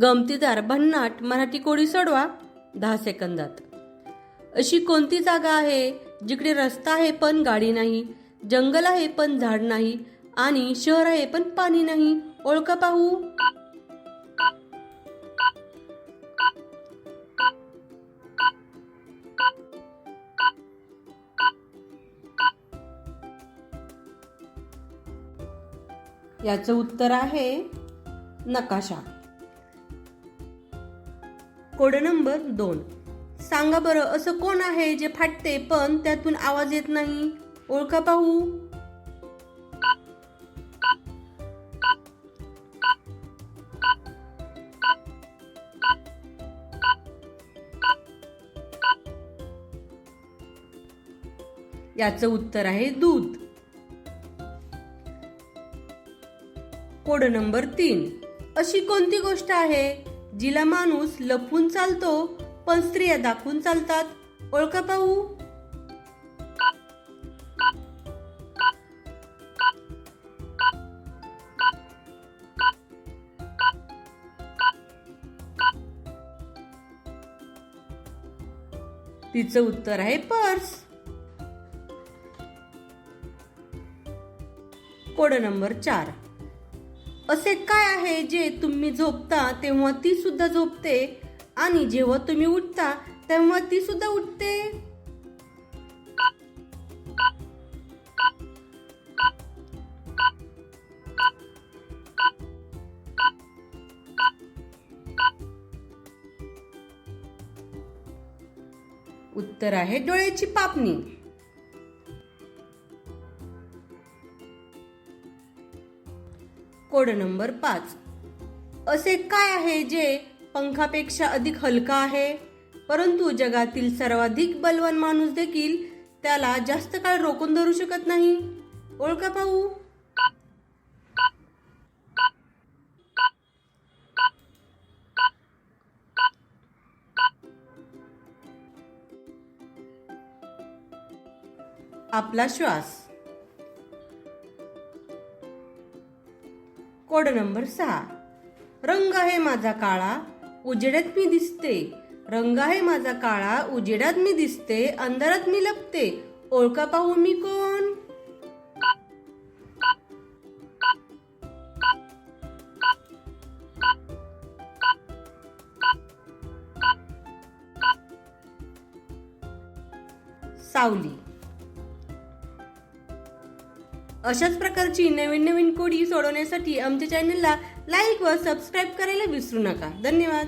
गमतीदार भन्नाट मराठी कोडी सोडवा दहा सेकंदात. अशी कोणती जागा आहे? जिकडे रस्ता आहे पण गाडी नाही जंगल आहे पण झाड नाही आणि शहर आहे पण पाणी नाही. ओळखा पाहू? याचं उत्तर आहे नकाशा. कोड नंबर दोन. सांगा बरं असं कोण आहे जे फाटते पण त्यातून आवाज येत नाही? ओळखा पाहू. याचं उत्तर आहे दूध. कोड नंबर तीन. अशी कोणती गोष्ट आहे? जिला माणूस लपून चालतो पण स्त्रिया दाखवून चालतात. ओळखा पाहू. तिचं उत्तर आहे पर्स. कोड नंबर चार. असे काय आहे जे तुम्ही झोपता तेव्हा ती सुद्धा झोपते? आणि जेव्हा तुम्ही उठता तेव्हा ती सुद्धा उठते? उत्तर आहे डोळ्याची पापणी. कोड नंबर पाच. असे काय आहे जे पंखापेक्षा अधिक हलका आहे? परंतु जगातील सर्वाधिक बलवान माणूस देखील त्याला जास्त काळ रोखून धरू शकत नाही. ओळखा पाहू आपला श्वास. कोड नंबर सहा. रंग आहे माझा काळा उजेडात मी दिसते. रंग आहे माझा काळा उजेडात मी दिसते अंधारात मी लपते. ओळखा पाहू मी कोण? सावली. अशाच प्रकारची नवीन नवीन कोडी सोडवण्यासाठी आमच्या चॅनलला लाईक व सबस्क्राईब करायला विसरू नका. धन्यवाद.